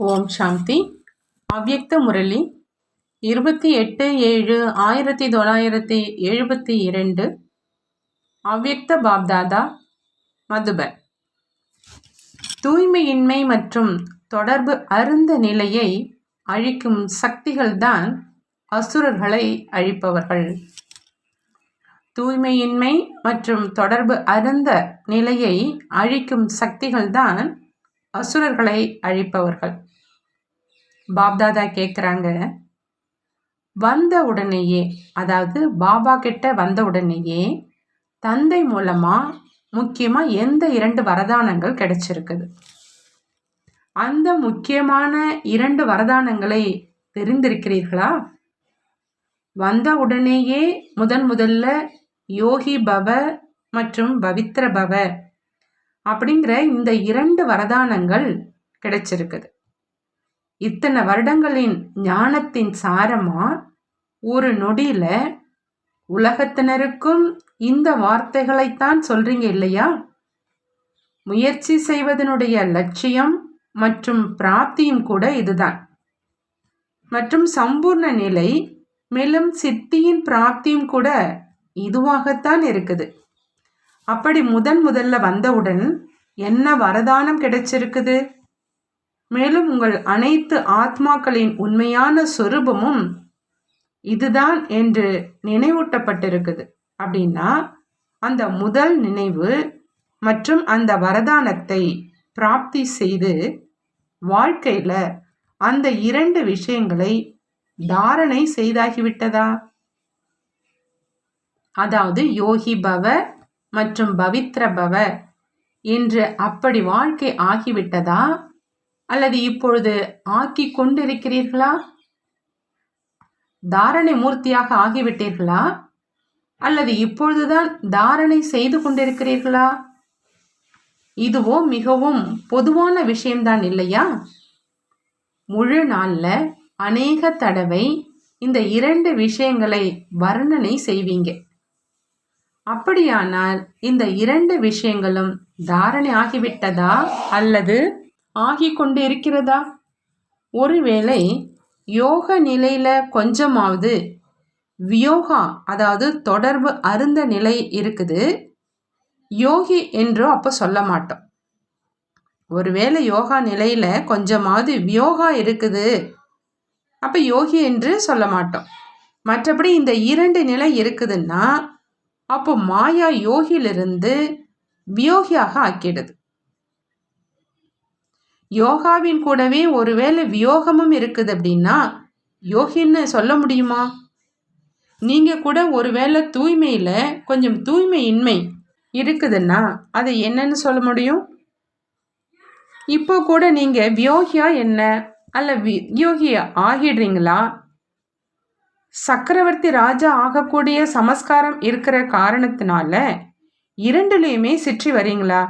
ஓம் சாந்தி. அவ்யக்த முரளி இருபத்தி எட்டு ஏழு ஆயிரத்தி தொள்ளாயிரத்தி எழுபத்தி இரண்டு. அவ்யக்த பாப்தாதா மதுபன் தூய்மையின்மை மற்றும் தொடர்பு அருந்த நிலையை அழிக்கும் சக்திகள்தான் அசுரர்களை அழிப்பவர்கள். தூய்மையின்மை மற்றும் தொடர்பு அருந்த நிலையை அழிக்கும் சக்திகள்தான் அசுரர்களை அழிப்பவர்கள். பாப்தாதா கேட்குறாங்க வந்த உடனேயே அதாவது பாபா கிட்ட வந்த உடனேயே தந்தை மூலமாக முக்கியமாக எந்த இரண்டு வரதானங்கள் கிடைச்சிருக்குது? அந்த முக்கியமான இரண்டு வரதானங்களை தெரிந்திருக்கிறீர்களா? வந்த உடனேயே முதன் முதல்ல யோகி பவ மற்றும் பவித்ர பவ அப்படிங்கிற இந்த இரண்டு வரதானங்கள் கிடைச்சிருக்குது. இத்தனை வருடங்களின் ஞானத்தின் சாரமா ஒரு நொடியில உலகத்தினருக்கும் இந்த வார்த்தைகளைத்தான் சொல்றீங்க இல்லையா? முயற்சி செய்வதனுடைய லட்சியம் மற்றும் பிராப்தியும் கூட இதுதான். மற்றும் சம்பூர்ண நிலை மேலும் சித்தியின் பிராப்தியும் கூட இதுவாகத்தான் இருக்குது. அப்படி முதன் முதல்ல வந்தவுடன் என்ன வரதானம் கிடைச்சிருக்குது? மேலும் உங்கள் அனைத்து ஆத்மாக்களின் உண்மையான சொரூபமும் இதுதான் என்று நினைவூட்டப்பட்டிருக்குது. அப்படின்னா அந்த முதல் நினைவு மற்றும் அந்த வரதானத்தை பிராப்தி செய்து வாழ்க்கையில் அந்த இரண்டு விஷயங்களை தாரணை செய்தாகிவிட்டதா? அதாவது யோகி பவ மற்றும் பவித்ர பவ என்று அப்படி வாழ்க்கை ஆகிவிட்டதா? அல்லது இப்பொழுது ஆக்கி கொண்டிருக்கிறீர்களா? தாரணை மூர்த்தியாக ஆகிவிட்டீர்களா? அல்லது இப்பொழுதுதான் தாரணை செய்து கொண்டிருக்கிறீர்களா? இதுவோ மிகவும் பொதுவான விஷயம்தான் இல்லையா? முழு நாளில் அநேக தடவை இந்த இரண்டு விஷயங்களை வர்ணனை செய்வீங்க. அப்படியானால் இந்த இரண்டு விஷயங்களும் தாரணை ஆகிவிட்டதா அல்லது ஆகி கொண்டு இருக்கிறதா ஒருவேளை யோக நிலையில கொஞ்சமாவது வியோகா அதாவது தொடர்பு அருந்த நிலை இருக்குது. யோகி என்றோ அப்போ சொல்ல மாட்டோம். ஒருவேளை யோகா நிலையில கொஞ்சமாவது வியோகா இருக்குது. அப்போ யோகி என்று சொல்ல மாட்டோம். மற்றபடி இந்த இரண்டு நிலை இருக்குதுன்னா அப்போ மாயா யோகியிலிருந்து வியோகியாக ஆக்கிடுது. யோகாவின் கூடவே ஒருவேளை வியோகமும் இருக்குது அப்படின்னா யோகின்னு சொல்ல முடியுமா? நீங்கள் கூட ஒருவேளை தூய்மையில் கொஞ்சம் தூய்மை இன்மை இருக்குதுன்னா அதை என்னன்னு சொல்ல முடியும்? இப்போ கூட நீங்கள் வியோகியா என்ன? அல்ல வியோகியா ஆகிடுறீங்களா? சக்கரவர்த்தி ராஜா ஆகக்கூடிய சமஸ்காரம் இருக்கிற காரணத்தினால இரண்டுலேயுமே சிற்றி வரீங்களா?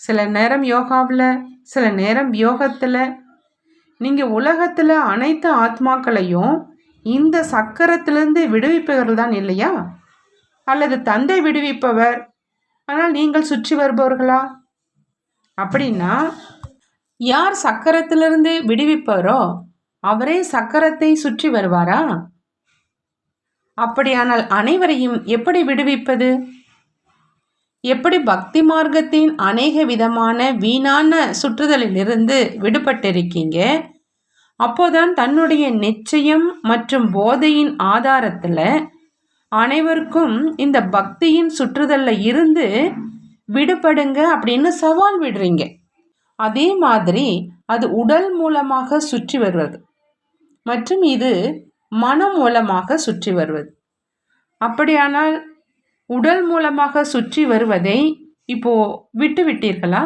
சில நேரம் யோகாவில் சில நேரம் யோகத்தில். நீங்கள் உலகத்தில் அனைத்து ஆத்மாக்களையும் இந்த சக்கரத்திலிருந்து விடுவிப்பவர்கள் தான் இல்லையா? அல்லது தந்தை விடுவிப்பவர் ஆனால் நீங்கள் சுற்றி வருபவர்களா? அப்படின்னா யார் சக்கரத்திலிருந்து விடுவிப்பாரோ அவரே சக்கரத்தை சுற்றி வருவாரா? அப்படியானால் அனைவரையும் எப்படி விடுவிப்பது? எப்படி பக்தி மார்க்கத்தின் அநேக விதமான வீணான சுற்றுதலிலிருந்து விடுபட்டிருக்கீங்க? அப்போதான் தன்னுடைய நிச்சயம் மற்றும் போதையின் ஆதாரத்தில் அனைவருக்கும் இந்த பக்தியின் சுற்றுதலில் இருந்து விடுபடுங்க அப்படின்னு சவால் விடுறீங்க. அதே மாதிரி அது உடல் மூலமாக சுற்றி வருவது மற்றும் இது மனம் மூலமாக சுற்றி வருவது. அப்படியானால் உடல் மூலமாக சுற்றி வருவதை இப்போ விட்டு விட்டீர்களா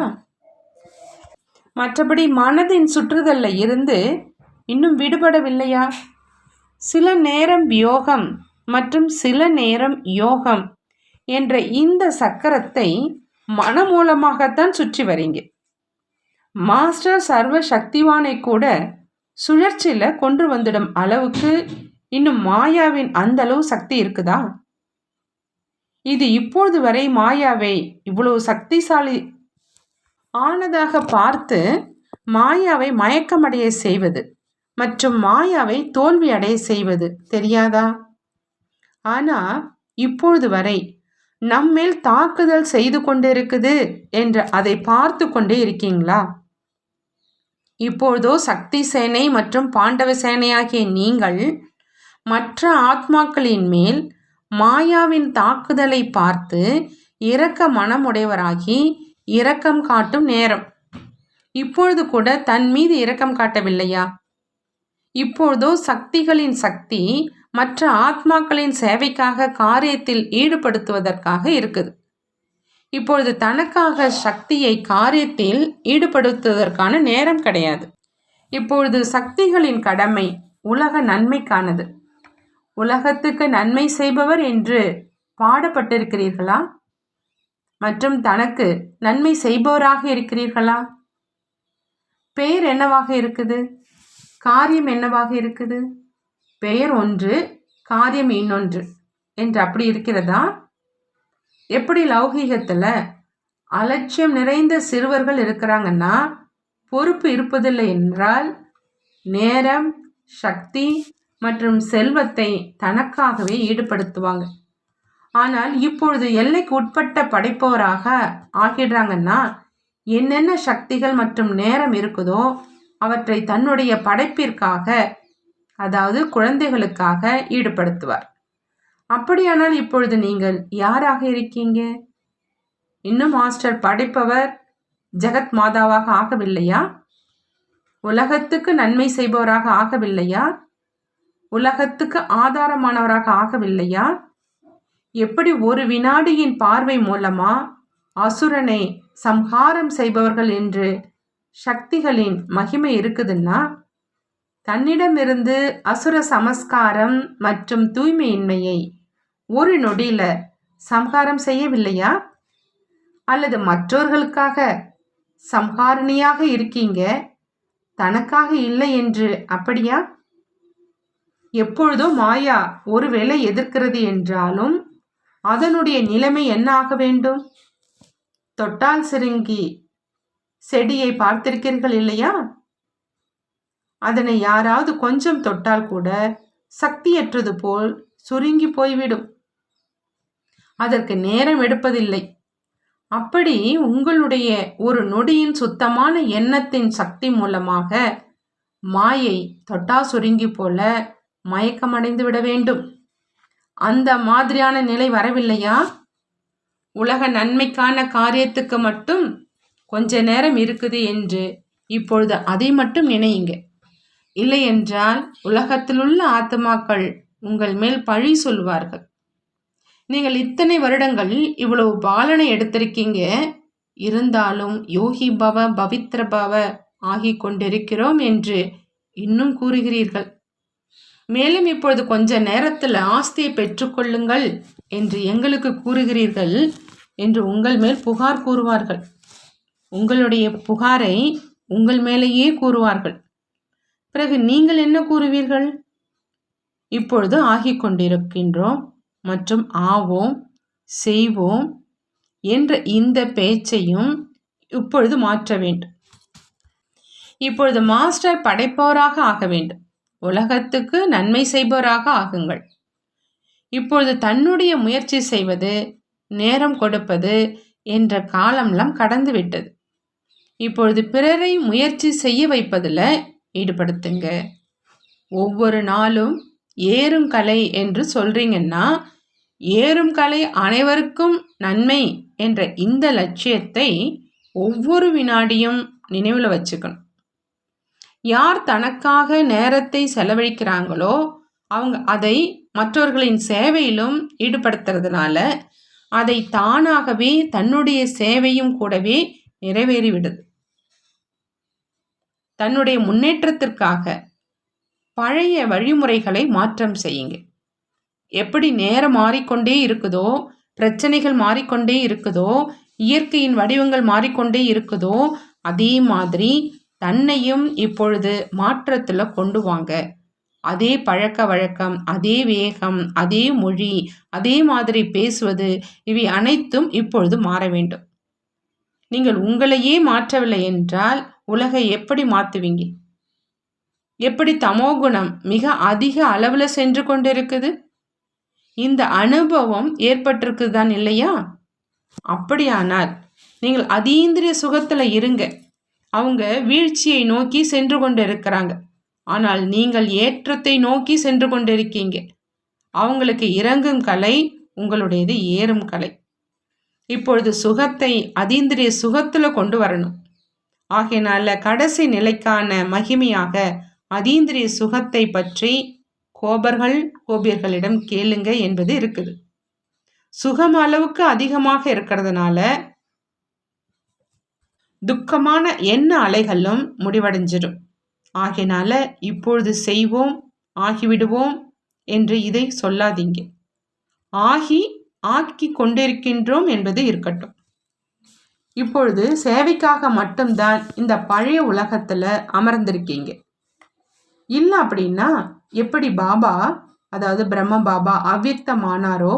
மற்றபடி மனதின் சுற்றுதலில் இருந்து இன்னும் விடுபடவில்லையா? சில நேரம் யோகம் மற்றும் சில நேரம் யோகம் என்ற இந்த சக்கரத்தை மன மூலமாகத்தான் சுற்றி வரீங்க. மாஸ்டர் சர்வ சக்திவானை கூட சுழற்சியில் கொண்டு வந்துடும் அளவுக்கு இன்னும் மாயாவின் அந்தளவு சக்தி இருக்குதா? இது இப்பொழுது வரை மாயாவை இவ்வளவு சக்திசாலி ஆனதாக பார்த்து மாயாவை மயக்கமடைய செய்வது மற்றும் மாயாவை தோல்வி அடைய செய்வது தெரியாதா? ஆனா இப்பொழுது வரை நம்மேல் தாக்குதல் செய்து கொண்டிருக்குது என்று அதை பார்த்து கொண்டே இருக்கீங்களா? இப்பொழுதோ சக்தி சேனை மற்றும் பாண்டவ சேனையாகிய நீங்கள் மற்ற ஆத்மாக்களின் மேல் மாயாவின் தாக்குதலை பார்த்து இரக்க மனமுடையவராகி இரக்கம் காட்டும் நேரம். இப்பொழுது கூட தன் மீது இரக்கம் காட்டவில்லையா? இப்பொழுதோ சக்திகளின் சக்தி மற்ற ஆத்மாக்களின் சேவைக்காக காரியத்தில் ஈடுபடுத்துவதற்காக இருக்குது. இப்பொழுது தனக்காக சக்தியை காரியத்தில் ஈடுபடுத்துவதற்கான நேரம் கிடையாது. இப்பொழுது சக்திகளின் கடமை உலக நன்மைக்கானது. உலகத்துக்கு நன்மை செய்பவர் என்று பாடப்பட்டிருக்கிறீர்களா? மற்றும் தனக்கு நன்மை செய்பவராக இருக்கிறீர்களா? பெயர் என்னவாக இருக்குது? காரியம் என்னவாக இருக்குது? பெயர் ஒன்று காரியம் இன்னொன்று. என்று அப்படி இருக்கிறதா? எப்படி லௌகீகத்தில் அலட்சியம் நிறைந்த சிறுவர்கள் இருக்கிறாங்கன்னா பொறுப்பு இருப்பதில்லை என்றால் நேரம் சக்தி மற்றும் செல்வத்தை தனக்காகவே ஈடுபடுத்துவாங்க. ஆனால் இப்பொழுது எல்லைக்கு உட்பட்ட படைப்பவராக ஆகிடுறாங்கன்னா என்னென்ன சக்திகள் மற்றும் நேரம் இருக்குதோ அவற்றை தன்னுடைய படைப்பிற்காக அதாவது குழந்தைகளுக்காக ஈடுபடுத்துவார். அப்படியானால் இப்பொழுது நீங்கள் யாராக இருக்கீங்க? இன்னும் மாஸ்டர் படைப்பவர் ஜெகத் மாதாவாக ஆகவில்லையா? உலகத்துக்கு நன்மை செய்பவராக ஆகவில்லையா? உலகத்துக்கு ஆதாரமானவராக ஆகவில்லையா? எப்படி ஒரு வினாடியின் பார்வை மூலமா அசுரனை சம்ஹாரம் செய்பவர்கள் என்று சக்திகளின் மகிமை இருக்குதுன்னா? தன்னிடமிருந்து அசுர சமஸ்காரம் மற்றும் தூய்மையின்மையை ஒரு நொடியில சம்ஹாரம் செய்யவில்லையா? அல்லது மற்றவர்களுக்காக சம்ஹாரணியாக இருக்கீங்க? தனக்காக இல்லை என்று அப்படியா? எப்பொழுதோ மாயா ஒருவேளை எதிர்க்கிறது என்றாலும் அதனுடைய நிலைமை என்ன ஆக வேண்டும்? தொட்டால் சிறுங்கி. செடியை பார்த்திருக்கிறீர்கள் இல்லையா? அதனை யாராவது கொஞ்சம் தொட்டால் கூட சக்தியற்றது போல் சுருங்கி போய்விடும். அதற்கு நேரம் எடுப்பதில்லை. அப்படி உங்களுடைய ஒரு நொடியின் சுத்தமான எண்ணத்தின் சக்தி மூலமாக மாயை தொட்டா சுருங்கி போல மயக்கமடைந்து விட வேண்டும் அந்த மாதிரியான நிலை வரவில்லையா? உலக நன்மைக்கான காரியத்துக்கு மட்டும் கொஞ்ச நேரம் இருக்குது என்று இப்பொழுது அதை மட்டும் நினையுங்க. இல்லை என்றால் உலகத்திலுள்ள ஆத்மாக்கள் உங்கள் மேல் பழி சொல்வார்கள் நீங்கள் இத்தனை வருடங்கள் இவ்வளவு பாலனை எடுத்திருக்கீங்க. இருந்தாலும் யோகி பவ பவித்ர பவ ஆகி கொண்டிருக்கிறோம் என்று இன்னும் கூறுகிறீர்கள். மேலும் இப்பொழுது கொஞ்ச நேரத்தில் ஆஸ்தியை பெற்றுக்கொள்ளுங்கள் என்று எங்களுக்கு கூறுகிறீர்கள் என்று உங்கள் மேல் புகார் கூறுவார்கள். உங்களுடைய புகாரை உங்கள் மேலேயே கூறுவார்கள். பிறகு நீங்கள் என்ன கூறுவீர்கள்? இப்பொழுது ஆகிக் கொண்டிருக்கின்றோம் மற்றும் ஆவோம் செய்வோம் என்ற இந்த பேச்சையும் இப்பொழுது மாற்ற வேண்டும். இப்பொழுது மாஸ்டர் படைப்பவராக ஆக வேண்டும். உலகத்துக்கு நன்மை செய்பவராக ஆகுங்கள். இப்பொழுது தன்னுடைய முயற்சி செய்வது நேரம் கொடுப்பது என்ற காலம்லாம் கடந்து விட்டது இப்பொழுது பிறரை முயற்சி செய்ய வைப்பதில் ஈடுபடுத்துங்க. ஒவ்வொரு நாளும் ஏறும் கலை என்று சொல்றீங்கன்னா ஏறும் கலை அனைவருக்கும் நன்மை என்ற இந்த லட்சியத்தை ஒவ்வொரு வினாடியும் நினைவில் வச்சுக்கணும். யார் தனக்காக நேரத்தை செலவழிக்கிறாங்களோ அவங்க அதை மற்றவர்களின் சேவையிலும் ஈடுபடுத்துறதுனால அதை தானாகவே தன்னுடைய சேவையும் கூடவே நிறைவேறிவிடுது. தன்னுடைய முன்னேற்றத்திற்காக பழைய வழிமுறைகளை மாற்றம் செய்யுங்க. எப்படி நேரம் மாறிக்கொண்டே இருக்குதோ பிரச்சனைகள் மாறிக்கொண்டே இருக்குதோ இயற்கையின் வடிவங்கள் மாறிக்கொண்டே இருக்குதோ அதே மாதிரி தன்னையும் இப்பொழுது மாற்றத்தில் கொண்டு வாங்க. அதே பழக்க வழக்கம் அதே வேகம் அதே மொழி அதே மாதிரி பேசுவது இவை அனைத்தும் இப்பொழுது மாற வேண்டும். நீங்கள் உங்களையே மாற்றவில்லை என்றால் உலகை எப்படி மாற்றுவீங்க? எப்படி தமோகுணம் மிக அதிக அளவில் சென்று கொண்டிருக்குது? இந்த அனுபவம் ஏற்பட்டிருக்குதான் இல்லையா? அப்படியானால் நீங்கள் அதீந்திரிய சுகத்தில் இருங்க. அவங்க வீழ்ச்சியை நோக்கி சென்று கொண்டு இருக்கிறாங்க ஆனால் நீங்கள் ஏற்றத்தை நோக்கி சென்று கொண்டிருக்கீங்க. அவங்களுக்கு இறங்கும் கலை உங்களுடையது ஏறும் கலை. இப்பொழுது சுகத்தை அதீந்திரிய சுகத்தில் கொண்டு வரணும். ஆகையினால கடைசி நிலைக்கான மகிமையாக அதீந்திரிய சுகத்தை பற்றி கோபர்கள் கோபியர்களிடம் கேளுங்க என்பது இருக்குது. சுகம் அளவுக்கு அதிகமாக இருக்கிறதுனால துக்கமான எண்ண அலைகளும் முடிவடைஞ்சிடும். ஆகையினால இப்பொழுது செய்வோம் ஆகிவிடுவோம் என்று இதை சொல்லாதீங்க. ஆகி ஆக்கி கொண்டிருக்கின்றோம் என்பது இருக்கட்டும். இப்பொழுது சேவைக்காக மட்டும்தான் இந்த பழைய உலகத்தில் அமர்ந்திருக்கீங்க. இல்லை அப்படின்னா எப்படி பாபா அதாவது பிரம்ம பாபா அவ்வியக்தமானாரோ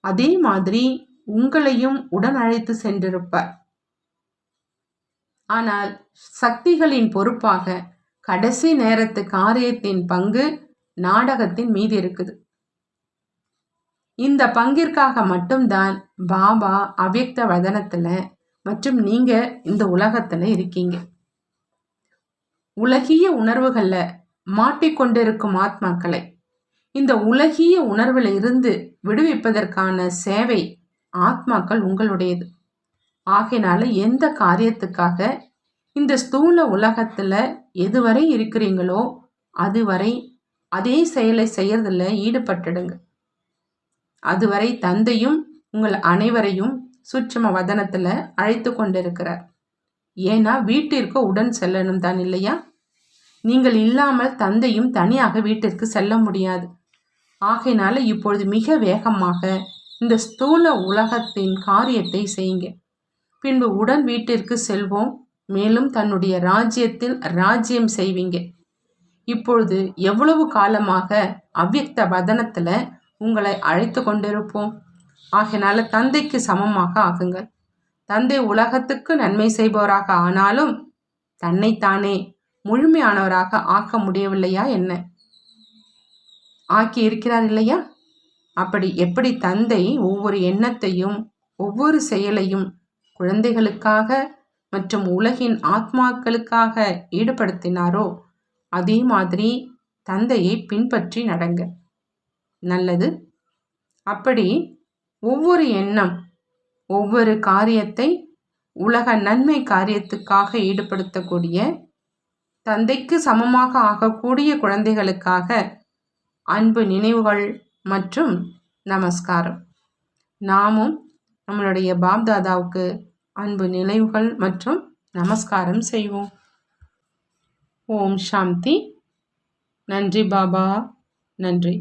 அதே மாதிரி உங்களையும் உடன் அழைத்து சென்றிருப்பார். ஆனால் சக்திகளின் பொறுப்பாக கடைசி நேரத்து காரியத்தின் பங்கு நாடகத்தின் மீது இருக்குது. இந்த பங்கிற்காக மட்டும்தான் பாபா அவ்யக்த வதனத்தில் மற்றும் நீங்கள் இந்த உலகத்தில் இருக்கீங்க. உலகிய உணர்வுகளில் மாட்டிக்கொண்டிருக்கும் ஆத்மாக்களை இந்த உலகிய உணர்வில் இருந்து விடுவிப்பதற்கான சேவை ஆத்மாக்கள் உங்களுடையது. ஆகையினால எந்த காரியத்துக்காக இந்த ஸ்தூல உலகத்தில் எதுவரை இருக்கிறீங்களோ அதுவரை அதே செயலை செய்யறதில் ஈடுபட்டுடுங்க. அதுவரை தந்தையும் உங்கள் அனைவரையும் சுற்றும வதனத்தில் அழைத்து கொண்டிருக்கிறார். ஏன்னா வீட்டிற்கு உடன் செல்லணும் தான் இல்லையா? நீங்கள் இல்லாமல் தந்தையும் தனியாக வீட்டிற்கு செல்ல முடியாது. ஆகையினால இப்பொழுது மிக வேகமாக இந்த ஸ்தூல உலகத்தின் காரியத்தை செய்யுங்க. பின்பு உடன் வீட்டிற்கு செல்வோம். மேலும் தன்னுடைய ராஜ்யத்தில் ராஜ்யம் செய்வீங்க. இப்பொழுது எவ்வளவு காலமாக அவ்வியக்த வதனத்தில் உங்களை அழைத்து கொண்டிருப்போம். ஆகையினால தந்தைக்கு சமமாக ஆகுங்கள். தந்தை உலகத்துக்கு நன்மை செய்பவராக ஆனாலும் தன்னைத்தானே முழுமையானவராக ஆக்க முடியவில்லையா என்ன? ஆக்கி இருக்கிறார் இல்லையா? அப்படி எப்படி தந்தை ஒவ்வொரு எண்ணத்தையும் ஒவ்வொரு செயலையும் குழந்தைகளுக்காக மற்றும் உலகின் ஆத்மாக்களுக்காக ஈடுபடுத்தினாரோ அதே மாதிரி தந்தையை பின்பற்றி நடங்க. நல்லது. அப்படி ஒவ்வொரு எண்ணம் ஒவ்வொரு காரியத்தை உலக நன்மை காரியத்துக்காக ஈடுபடுத்தக்கூடிய தந்தைக்கு சமமாக ஆகக்கூடிய குழந்தைகளுக்காக அன்பு நினைவுகள் மற்றும் நமஸ்காரம். நாமும் நம்மளுடைய பாப்தாதாவுக்கு அன்பு நினைவுகள் மற்றும் நமஸ்காரம் செய்வோம். ஓம் சாந்தி. நன்றி பாபா. நன்றி.